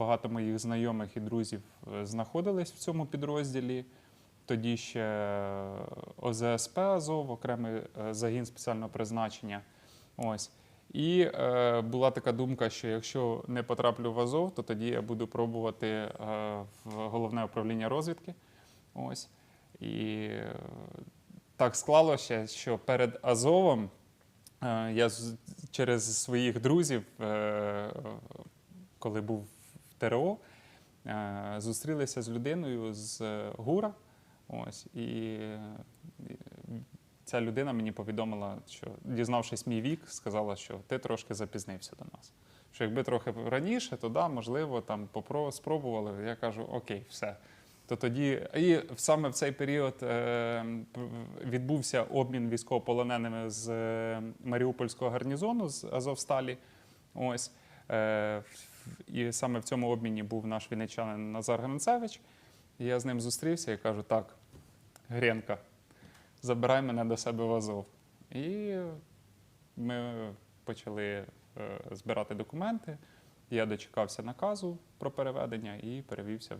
Багато моїх знайомих і друзів е, знаходились в цьому підрозділі. Тоді ще е, ОЗСП Азов, окремий е, загін спеціального призначення. Ось. І е, була така думка, що якщо не потраплю в Азов, то тоді я буду пробувати е, в головне управління розвідки. Ось. І е, так склалося, що перед Азовом е, я через своїх друзів, е, коли був ТРО, е, зустрілися з людиною з е, ГУРа. Ось, і ця людина мені повідомила, що дізнавшись мій вік, сказала, що ти трошки запізнився до нас. Що якби трохи раніше, то да, можливо, там попро- спробували. Я кажу, окей, все. То тоді, і саме в цей період е, відбувся обмін військовополоненими з е, Маріупольського гарнізону з Азовсталі. Ось. Е, і саме в цьому обміні був наш вінничанин Назар Гринцевич. І я з ним зустрівся і кажу: так, Гренка, забирай мене до себе в Азов. І ми почали е, збирати документи. Я дочекався наказу про переведення і перевівся вже